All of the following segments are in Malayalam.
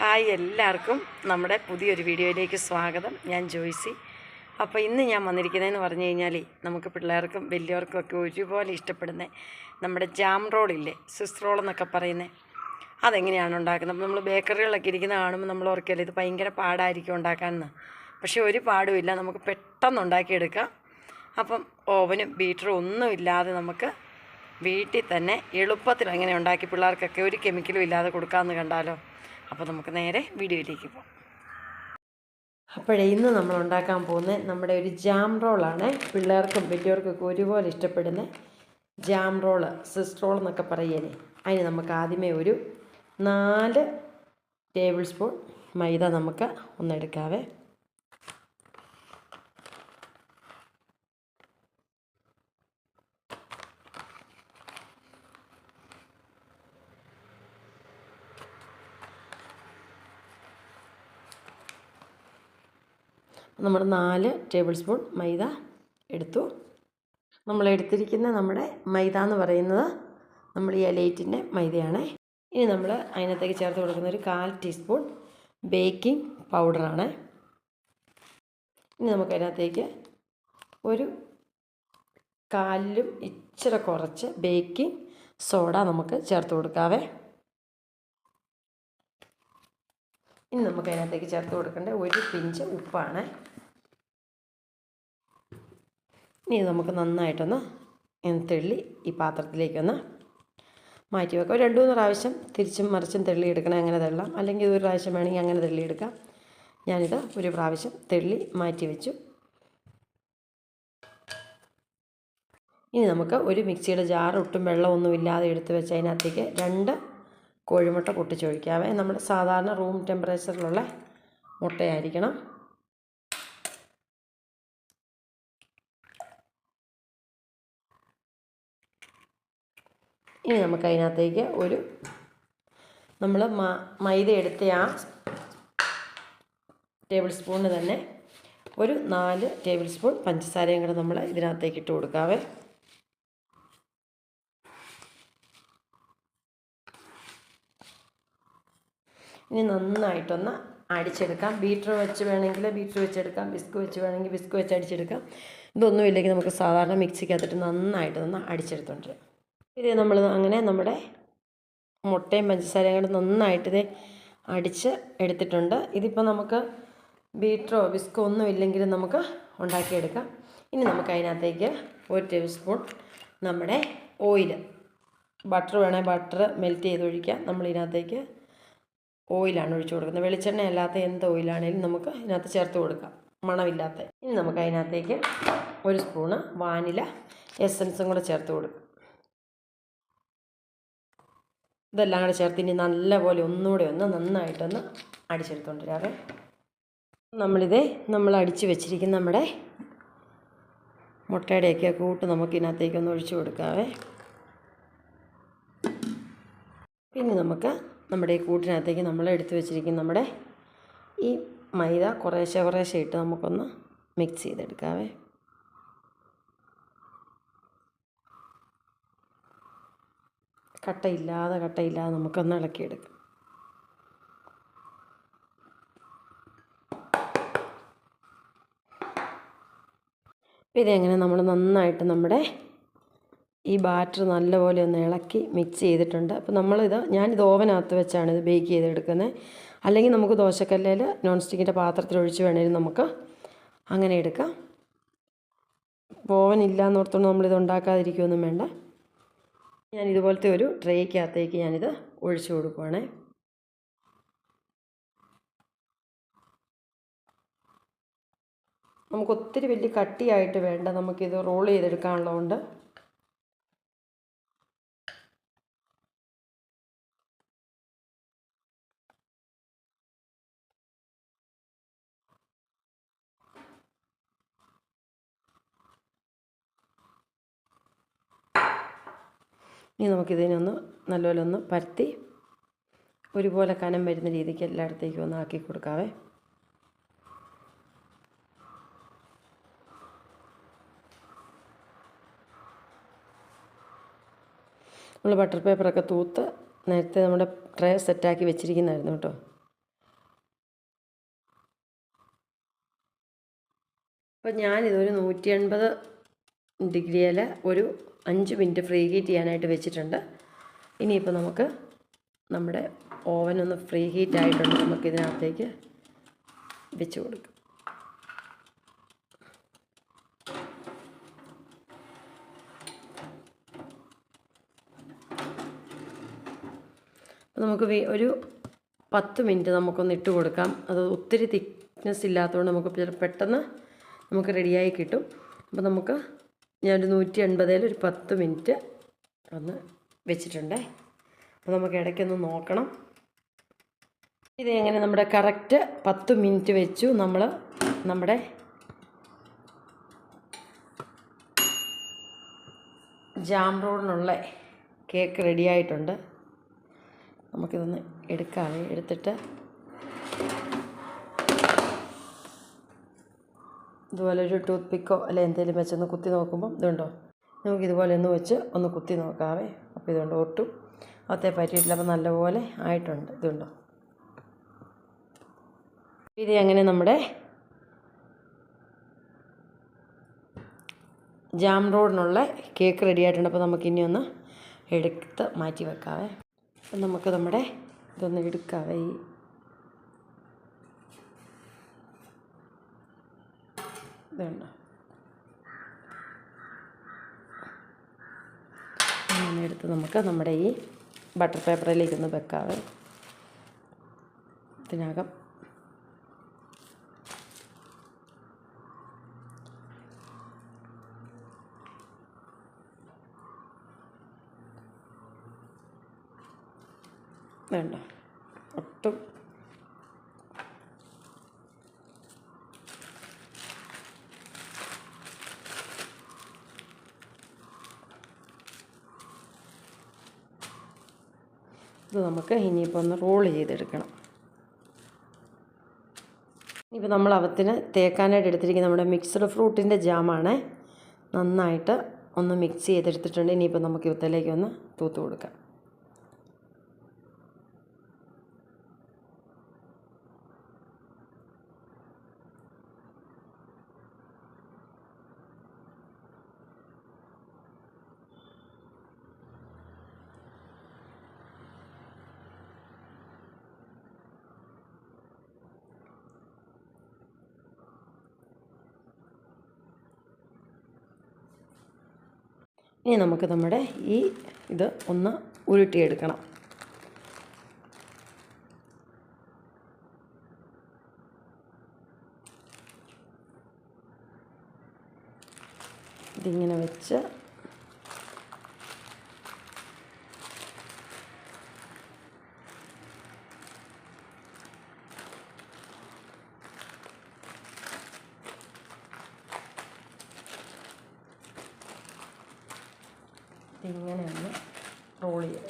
ഹായ് എല്ലാവർക്കും നമ്മുടെ പുതിയൊരു വീഡിയോയിലേക്ക് സ്വാഗതം. ഞാൻ ജോയ്സി. അപ്പോൾ ഇന്ന് ഞാൻ വന്നിരിക്കുന്നതെന്ന് പറഞ്ഞു കഴിഞ്ഞാൽ നമുക്ക് പിള്ളേർക്കും വലിയവർക്കും ഒക്കെ ഒരുപോലെ ഇഷ്ടപ്പെടുന്ന നമ്മുടെ ജാം റോളില്ലേ സ്വിസ് റോൾ എന്നൊക്കെ പറയുന്നത് അതെങ്ങനെയാണ് ഉണ്ടാക്കുന്നത്? അപ്പോൾ നമ്മൾ ബേക്കറികളിലൊക്കെ ഇരിക്കുന്ന കാണുമ്പോൾ നമ്മൾ ഓർക്കല്ലേ ഇത് ഭയങ്കര പാടായിരിക്കും ഉണ്ടാക്കാമെന്ന് പക്ഷേ ഒരു പാടുമില്ല നമുക്ക് പെട്ടെന്ന് ഉണ്ടാക്കിയെടുക്കാം. അപ്പം ഓവനും ബീറ്ററും ഒന്നും ഇല്ലാതെ നമുക്ക് വീട്ടിൽ തന്നെ എളുപ്പത്തിൽ അങ്ങനെ ഉണ്ടാക്കി പിള്ളേർക്കൊക്കെ ഒരു കെമിക്കലും ഇല്ലാതെ കൊടുക്കാമെന്ന് കണ്ടാലോ? അപ്പോൾ നമുക്ക് നേരെ വീഡിയോയിലേക്ക് പോകാം അപ്പോഴേ ഇന്ന് നമ്മൾ ഉണ്ടാക്കാൻ പോകുന്നത് നമ്മുടെ ഒരു ജാം റോളാണ് പിള്ളേർക്കും വലിയവർക്കൊക്കെ ഒരുപോലെ ഇഷ്ടപ്പെടുന്ന ജാം റോൾ സിസ് റോൾ എന്നൊക്കെ പറയേ അതിന് നമുക്ക് ആദ്യമേ ഒരു നാല് ടേബിൾ സ്പൂൺ മൈദ നമുക്ക് ഒന്നെടുക്കാവേ. നമ്മൾ നാല് ടേബിൾ സ്പൂൺ മൈദ എടുത്തു. നമ്മൾ എടുത്തിരിക്കുന്ന നമ്മുടെ മൈദ എന്ന് പറയുന്നത് നമ്മൾ ഈ എലൈറ്റിന്റെ മൈദയാണ്. ഇനി നമ്മൾ അതിനകത്തേക്ക് ചേർത്ത് കൊടുക്കുന്ന ഒരു കാൽ ടീസ്പൂൺ ബേക്കിംഗ് പൗഡറാണ്. ഇനി നമുക്ക് അതിനകത്തേക്ക് ഒരു കാലിലും ഇച്ചിരി കുറച്ച് ബേക്കിംഗ് സോഡ നമുക്ക് ചേർത്ത് കൊടുക്കാവേ. ഇനി നമുക്ക് അതിനകത്തേക്ക് ചേർത്ത് കൊടുക്കേണ്ട ഒരു പിഞ്ച് ഉപ്പാണ്. ഇനി നമുക്ക് നന്നായിട്ടൊന്ന് തെള്ളി ഈ പാത്രത്തിലേക്കൊന്ന് മാറ്റി വെക്കാം. ഒരു രണ്ട് മൂന്ന് പ്രാവശ്യം തിരിച്ചും മറിച്ചും തെള്ളി എടുക്കണം അങ്ങനെ തള്ളാം. അല്ലെങ്കിൽ ഒരു പ്രാവശ്യം വേണമെങ്കിൽ അങ്ങനെ തെള്ളിയെടുക്കാം ഞാനിത് ഒരു പ്രാവശ്യം തെള്ളി മാറ്റി വെച്ചു. ഇനി നമുക്ക് ഒരു മിക്സിയുടെ ജാർ ഒട്ടും വെള്ളമൊന്നും ഇല്ലാതെ എടുത്ത് വെച്ച് അതിനകത്തേക്ക് രണ്ട് കോഴിമുട്ട പൊട്ടിച്ചൊഴിക്കാവേ. നമ്മുടെ സാധാരണ റൂം ടെമ്പറേച്ചറിലുള്ള മുട്ടയായിരിക്കണം. ഇനി നമുക്ക് അതിനകത്തേക്ക് ഒരു നമ്മൾ മൈദ എടുത്ത ആ ടേബിൾ സ്പൂണിന് തന്നെ ഒരു നാല് ടേബിൾ സ്പൂൺ പഞ്ചസാരയും കൂടെ നമ്മൾ ഇതിനകത്തേക്ക് ഇട്ട് കൊടുക്കാവേ. ഇനി നന്നായിട്ടൊന്ന് അടിച്ചെടുക്കാം. ബീറ്റർ വെച്ച് വേണമെങ്കിൽ ബീറ്റർ വെച്ചെടുക്കാം. ബിസ്ക് വെച്ച് വേണമെങ്കിൽ ബിസ്ക് വെച്ച് അടിച്ചെടുക്കാം. ഇതൊന്നും ഇല്ലെങ്കിൽ നമുക്ക് സാധാരണ മിക്സിക്കകത്തിട്ട് നന്നായിട്ടൊന്ന് ഒന്ന് അടിച്ചെടുത്തോണ്ട് ഇത് നമ്മൾ അങ്ങനെ നമ്മുടെ മുട്ടയും പഞ്ചസാരയും കൂടെ നന്നായിട്ട് ഇത് അടിച്ച് എടുത്തിട്ടുണ്ട്. ഇതിപ്പോൾ നമുക്ക് ബീറ്ററോ ബിസ്കോ ഒന്നും ഇല്ലെങ്കിലും നമുക്ക് ഉണ്ടാക്കിയെടുക്കാം. ഇനി നമുക്ക് അതിനകത്തേക്ക് ഒരു ടേബിൾ സ്പൂൺ നമ്മുടെ ഓയിൽ ബട്ടർ വേണേൽ ബട്ടർ മെൽറ്റ് ചെയ്ത് ഒഴിക്കാം. നമ്മൾ ഇതിനകത്തേക്ക് ഓയിലാണ് ഒഴിച്ചു കൊടുക്കുന്നത്. വെളിച്ചെണ്ണ അല്ലാത്ത എന്ത് ഓയിലാണെങ്കിലും നമുക്ക് ഇതിനകത്ത് ചേർത്ത് കൊടുക്കാം. മണമില്ലാത്ത. ഇനി നമുക്ക് അതിനകത്തേക്ക് ഒരു സ്പൂണ് വാനില എസൻസും കൂടെ ചേർത്ത് കൊടുക്കും. ഇതെല്ലാം കൂടെ ചേർത്ത് ഇനി നല്ലപോലെ ഒന്നുകൂടെ ഒന്ന് നന്നായിട്ടൊന്ന് അടിച്ചെടുത്തോണ്ടിരാവേ നമ്മളിത് നമ്മൾ അടിച്ച് വെച്ചിരിക്കുന്ന നമ്മുടെ മുട്ടയുടെയൊക്കെ കൂട്ട് നമുക്ക് ഇതിനകത്തേക്കൊന്ന് ഒഴിച്ചു കൊടുക്കാവേ. പിന്നെ നമുക്ക് നമ്മുടെ ഈ കൂട്ടിനകത്തേക്ക് നമ്മൾ എടുത്തു വെച്ചിരിക്കുന്ന നമ്മുടെ ഈ മൈദ കുറേശ്ശെ കുറേശ്ശെ ഇട്ട് നമുക്കൊന്ന് മിക്സ് ചെയ്തെടുക്കാവേ. കട്ടയില്ലാതെ കട്ടയില്ലാതെ നമുക്കൊന്ന് ഇളക്കിയെടുക്കാം. ഇതെങ്ങനെ നമ്മൾ നന്നായിട്ട് നമ്മുടെ ഈ ബാറ്റർ നല്ലപോലെ ഒന്ന് ഇളക്കി മിക്സ് ചെയ്തിട്ടുണ്ട്. അപ്പോൾ നമ്മളിത് ഞാനിത് ഓവനകത്ത് വെച്ചാണ് ഇത് ബേക്ക് ചെയ്തെടുക്കുന്നത്. അല്ലെങ്കിൽ നമുക്ക് ദോശക്കല്ലിൽ നോൺ സ്റ്റിക്കിന്റെ പാത്രത്തിൽ ഒഴിച്ച് വേണേലും നമുക്ക് അങ്ങനെ എടുക്കാം. ഓവൻ ഇല്ല എന്നോർത്തുകൊണ്ട് നമ്മളിത് ഉണ്ടാക്കാതിരിക്കുകയൊന്നും വേണ്ട. ഞാൻ ഇതുപോലത്തെ ഒരു ട്രേക്കകത്തേക്ക് ഞാനിത് ഒഴിച്ചു കൊടുക്കുവാണേ. നമുക്ക് ഒത്തിരി വലിയ കട്ടിയായിട്ട് വേണ്ട നമുക്കിത് റോൾ ചെയ്തെടുക്കാനുള്ളതുകൊണ്ട് ഇനി നമുക്കിതിനൊന്ന് നല്ലപോലെ ഒന്ന് പരത്തി ഒരുപോലെ കനം വരുന്ന രീതിക്ക് എല്ലായിടത്തേക്കും ഒന്ന് ആക്കി കൊടുക്കാവേ. നമ്മൾ ബട്ടർ പേപ്പറൊക്കെ തൂത്ത് നേരത്തെ നമ്മുടെ ട്രേ സെറ്റാക്കി വെച്ചിരിക്കുന്നതായിരുന്നു കേട്ടോ. അപ്പോൾ ഞാനിതൊരു നൂറ്റി എൺപത് ഡിഗ്രിയിൽ ഒരു അഞ്ച് മിനിറ്റ് ഫ്രീ ഹീറ്റ് ചെയ്യാനായിട്ട് വെച്ചിട്ടുണ്ട്. ഇനിയിപ്പോൾ നമുക്ക് നമ്മുടെ ഓവൻ ഒന്ന് ഫ്രീ ഹീറ്റ് ആയിട്ടുണ്ട്. നമുക്ക് ഇതിനകത്തേക്ക് വെച്ച് കൊടുക്കാം. നമുക്ക് ഒരു പത്ത് മിനിറ്റ് നമുക്കൊന്ന് ഇട്ട് കൊടുക്കാം. അത് ഒത്തിരി തിക്നെസ് ഇല്ലാത്തതുകൊണ്ട് നമുക്ക് പെട്ടെന്ന് നമുക്ക് റെഡിയായി കിട്ടും. അപ്പോൾ നമുക്ക് ഞാനൊരു നൂറ്റി എൺപതിൽ ഒരു പത്ത് മിനിറ്റ് ഒന്ന് വെച്ചിട്ടുണ്ടേ. അപ്പോൾ നമുക്ക് ഇടയ്ക്കൊന്ന് നോക്കണം. ഇത് എങ്ങനെ നമ്മുടെ കറക്റ്റ് പത്ത് മിനിറ്റ് വെച്ചു നമ്മൾ നമ്മുടെ ജാം റോഡിനുള്ള കേക്ക് റെഡിയായിട്ടുണ്ട് നമുക്കിതൊന്ന് എടുക്കാവേ എടുത്തിട്ട് ഇതുപോലെ ഒരു ടൂത്ത് പിക്കോ അല്ലെ എന്തെങ്കിലും വെച്ചൊന്ന് കുത്തി നോക്കുമ്പോൾ ഇതുണ്ടോ? നമുക്ക് ഇതുപോലെ ഒന്ന് വെച്ച് ഒന്ന് കുത്തി നോക്കാവേ. അപ്പോൾ ഇതുകൊണ്ട് ഒട്ടും അകത്തെ പറ്റിയിട്ടില്ല അപ്പോൾ നല്ലപോലെ ആയിട്ടുണ്ട്. ഇതുണ്ടോ? ഇത് അങ്ങനെ നമ്മുടെ ജാം റോഡിനുള്ള കേക്ക് റെഡി ആയിട്ടുണ്ട്. അപ്പോൾ നമുക്കിനി ഒന്ന് എടുത്ത് മാറ്റി വെക്കാവേ. അപ്പം നമുക്ക് നമ്മുടെ ഇതൊന്ന് എടുക്കാവേ. ഈ വേണ്ട. അങ്ങനെ എടുത്ത് നമുക്ക് നമ്മുടെ ഈ ബട്ടർ പേപ്പറിലേക്ക് ഒന്ന് വെക്കാവേ. ഇതിനകം. വേണ്ട. ഒട്ടും നമുക്ക് ഇനിയിപ്പോൾ ഒന്ന് റോൾ ചെയ്തെടുക്കണം. ഇനിയിപ്പോൾ നമ്മൾ അവത്തിന് തേക്കാനായിട്ട് എടുത്തിരിക്കുന്ന നമ്മുടെ മിക്സ്ഡ് ഫ്രൂട്ടിന്റെ ജാമാണ് നന്നായിട്ട് ഒന്ന് മിക്സ് ചെയ്തെടുത്തിട്ടുണ്ട്. ഇനിയിപ്പോൾ നമുക്ക് ഇവത്തിലേക്ക് ഒന്ന് തൂത്ത് കൊടുക്കാം. ഇനി നമുക്ക് നമ്മുടെ ഈ ഇത് ഒന്ന് ഉരുട്ടിയെടുക്കണം. ഇതിങ്ങനെ വെച്ച് ഇതിങ്ങനെ ഒന്ന് റോൾ ചെയ്ത്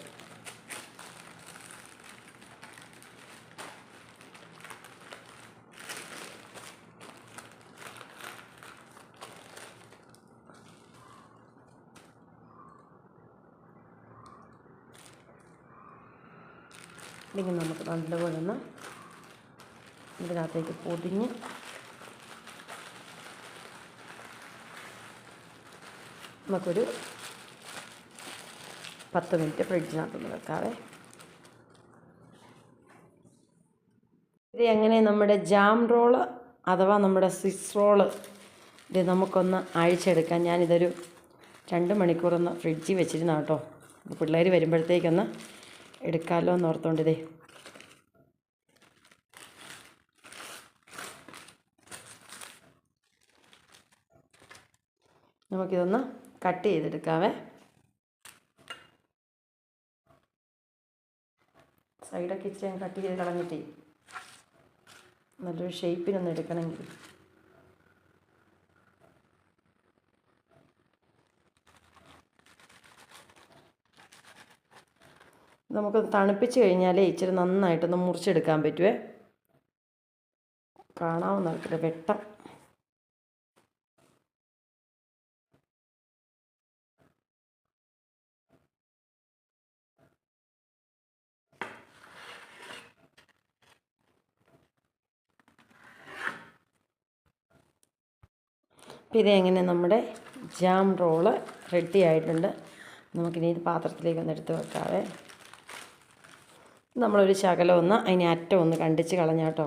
ഇതിങ്ങനെ നമുക്ക് നല്ലപോലെ ഒന്ന് ഇതിനകത്തേക്ക് പൊതിഞ്ഞ് നമുക്കൊരു പത്ത് മിനിറ്റ് ഫ്രിഡ്ജിനകത്തൊന്ന് വെക്കാവേ. ഇത് എങ്ങനെ നമ്മുടെ ജാം റോൾ അഥവാ നമ്മുടെ സ്വിസ് റോൾ ഇത് നമുക്കൊന്ന് അഴിച്ചെടുക്കാം. ഞാനിതൊരു രണ്ട് മണിക്കൂറൊന്ന് ഫ്രിഡ്ജിൽ വെച്ചിരുന്ന കേട്ടോ. അപ്പോൾ പിള്ളേർ വരുമ്പോഴത്തേക്കൊന്ന് എടുക്കാമല്ലോ എന്ന് ഓർത്തോണ്ട് നമുക്കിതൊന്ന് കട്ട് ചെയ്തെടുക്കാവേ. സൈഡൊക്കെ ഇച്ചിരി കട്ട് ചെയ്ത് കളഞ്ഞിട്ടേ. നല്ലൊരു ഷേപ്പിനൊന്ന് എടുക്കണമെങ്കിൽ. നമുക്ക് തണുപ്പിച്ച് കഴിഞ്ഞാലേ ഇച്ചിരി നന്നായിട്ടൊന്ന് മുറിച്ചെടുക്കാൻ പറ്റുമേ കാണാവുന്ന ആൾക്കാരുടെ വെട്ടം. അപ്പോൾ ഇതെങ്ങനെ നമ്മുടെ ജാം റോൾ റെഡി ആയിട്ടുണ്ട്. നമുക്കിനി ഇത് പാത്രത്തിലേക്ക് ഒന്ന് എടുത്ത് വെക്കാവേ. നമ്മളൊരു ശകലം ഒന്ന് അതിനെ അറ്റം ഒന്ന് കണ്ടിച്ച് കളഞ്ഞാട്ടോ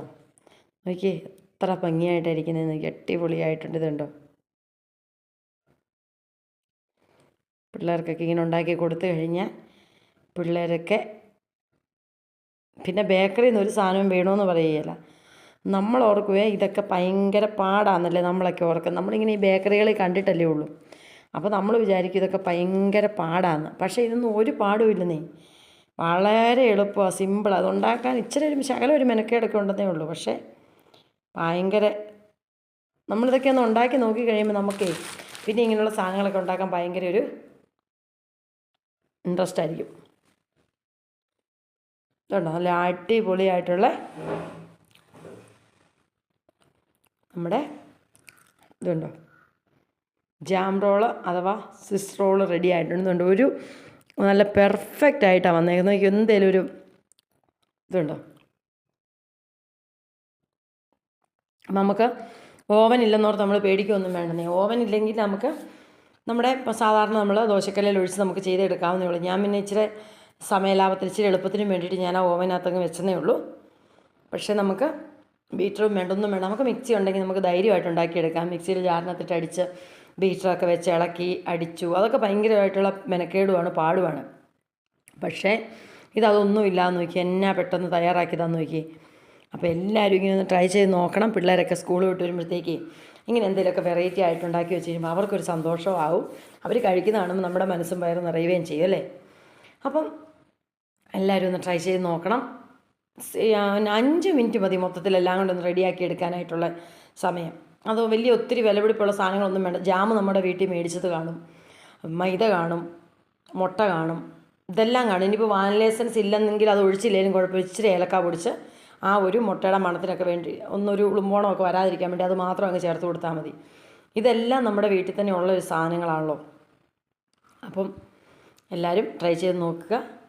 നോക്കിയേ എത്ര ഭംഗിയായിട്ടായിരിക്കുന്നത് നോക്കി അടിപൊളിയായിട്ടുണ്ട് ഇതുണ്ടോ? പിള്ളേർക്കൊക്കെ ഇങ്ങനെ ഉണ്ടാക്കി കൊടുത്തു കഴിഞ്ഞാൽ പിള്ളേരൊക്കെ പിന്നെ ബേക്കറിയിൽ നിന്ന് ഒരു സാധനവും വേണമെന്ന് പറയുകയില്ല നമ്മൾ ഓർക്കുവേ ഇതൊക്കെ ഭയങ്കര പാടാണെന്നല്ലേ നമ്മളൊക്കെ ഓർക്കുക നമ്മളിങ്ങനെ ഈ ബേക്കറികളിൽ കണ്ടിട്ടല്ലേ ഉള്ളൂ. അപ്പോൾ നമ്മൾ വിചാരിക്കും ഇതൊക്കെ ഭയങ്കര പാടാന്ന്. പക്ഷേ ഇതൊന്നും ഒരു പാടും ഇല്ലെന്നേ. വളരെ എളുപ്പമാണ് സിമ്പിൾ അത് ഉണ്ടാക്കാൻ ഇച്ചിരി ഒരു ശകലം ഒരു മെനക്കേടൊക്കെ ഉണ്ടെന്നേ ഉള്ളൂ. പക്ഷേ ഭയങ്കര നമ്മളിതൊക്കെ ഒന്ന് ഉണ്ടാക്കി നോക്കി കഴിയുമ്പോൾ നമുക്കേ പിന്നെ ഇങ്ങനെയുള്ള സാധനങ്ങളൊക്കെ ഉണ്ടാക്കാൻ ഭയങ്കര ഒരു ഇൻട്രസ്റ്റ് ആയിരിക്കും ഇതുണ്ടോ? നല്ല അടിപൊളിയായിട്ടുള്ള നമ്മുടെ ഇതുണ്ടോ? ജാം റോൾ അഥവാ സ്വിസ് റോൾ റെഡി ആയിട്ടുണ്ട് ഒരു നല്ല പെർഫെക്റ്റ് ആയിട്ടാണ് വന്നേക്കുന്നത്. നോക്കി എന്തേലും ഒരു ഇതുണ്ടോ? നമുക്ക് ഓവൻ ഇല്ലെന്നോർത്ത് നമ്മൾ പേടിക്കൊന്നും വേണ്ടെന്നേ. ഓവൻ ഇല്ലെങ്കിൽ നമുക്ക് നമ്മുടെ സാധാരണ നമ്മൾ ദോശക്കല്ലിൽ ഒഴിച്ച് നമുക്ക് ചെയ്തെടുക്കാവുന്നേ ഉള്ളൂ. ഞാൻ പിന്നെ ഇച്ചിരി സമയലാഭത്തിൽ ഇച്ചിരി എളുപ്പത്തിനും വേണ്ടിയിട്ട് ഞാൻ ആ ഓവനകത്തങ്ങ് വെച്ചതേ ഉള്ളൂ. പക്ഷേ നമുക്ക് ബീറ്ററും വേണ്ട ഒന്നും വേണ്ട. നമുക്ക് മിക്സി ഉണ്ടെങ്കിൽ നമുക്ക് ധൈര്യമായിട്ട് ഉണ്ടാക്കിയെടുക്കാം. മിക്സിയിൽ ജാറിനകത്തിട്ട് അടിച്ച് ബീറ്ററൊക്കെ വെച്ച് ഇളക്കി അടിച്ചു. അതൊക്കെ ഭയങ്കരമായിട്ടുള്ള മെനക്കേടുമാണ് പാടുമാണ്. പക്ഷേ ഇതതൊന്നും ഇല്ലാന്ന് നോക്കി. എന്നാ പെട്ടെന്ന് തയ്യാറാക്കിയതാന്ന് നോക്കി. അപ്പോൾ എല്ലാവരും ഇങ്ങനെ ഒന്ന് ട്രൈ ചെയ്ത് നോക്കണം. പിള്ളേരൊക്കെ സ്കൂൾ വിട്ട് വരുമ്പോഴത്തേക്ക് ഇങ്ങനെ എന്തെങ്കിലുമൊക്കെ വെറൈറ്റി ആയിട്ട് ഉണ്ടാക്കി വെച്ച് കഴിയുമ്പോൾ അവർക്കൊരു സന്തോഷമാവും. അവർ കഴിക്കുന്നതാണെന്ന് നമ്മുടെ മനസ്സും വയറും നിറയുകയും ചെയ്യും അല്ലേ? അപ്പം എല്ലാവരും ഒന്ന് ട്രൈ ചെയ്ത് നോക്കണം. അഞ്ച് മിനിറ്റ് മതി മൊത്തത്തിൽ എല്ലാം കൊണ്ടൊന്ന് റെഡിയാക്കി എടുക്കാനായിട്ടുള്ള സമയം. അത് വലിയ ഒത്തിരി വിലപിടിപ്പുള്ള സാധനങ്ങളൊന്നും വേണ്ട. ജാം നമ്മുടെ വീട്ടിൽ മേടിച്ചത് കാണും. മൈദ കാണും. മുട്ട കാണും. ഇതെല്ലാം കാണും. ഇനിയിപ്പോൾ വാനില എസൻസ് ഇല്ലെന്നെങ്കിൽ അത് ഒഴിച്ചില്ലെങ്കിലും കുഴപ്പമില്ല. ഇച്ചിരി ഏലക്ക പൊടിച്ച് ആ ഒരു മുട്ടയുടെ മണത്തിനൊക്കെ വേണ്ടി ഒന്നൊരു ഉളുമ്പോണമൊക്കെ വരാതിരിക്കാൻ വേണ്ടി അത് മാത്രം അങ്ങ് ചേർത്ത് കൊടുത്താൽ മതി. ഇതെല്ലാം നമ്മുടെ വീട്ടിൽ തന്നെ ഉള്ള ഒരു സാധനങ്ങളാണല്ലോ. അപ്പം എല്ലാവരും ട്രൈ ചെയ്ത് നോക്കുക.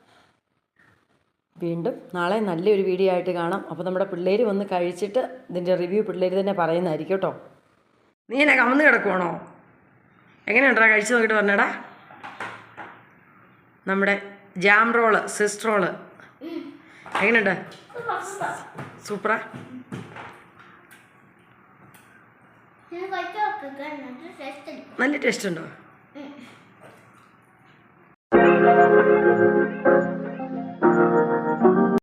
വീണ്ടും നാളെ നല്ലൊരു വീഡിയോ ആയിട്ട് കാണാം. അപ്പോൾ നമ്മുടെ പിള്ളേർ വന്ന് കഴിച്ചിട്ട് ഇതിന്റെ റിവ്യൂ പിള്ളേർ തന്നെ പറയുന്നതായിരിക്കും കേട്ടോ. നീ എന്നെ കമന്ന് കിടക്കുവാണോ? എങ്ങനെയുണ്ടാ കഴിച്ചു നോക്കിയിട്ട് പറഞ്ഞടാ. നമ്മുടെ ജാം റോൾ സിസ് റോൾ. എങ്ങനെയുണ്ട്? സൂപ്പറാ. നല്ല ടേസ്റ്റ് ഉണ്ടോ?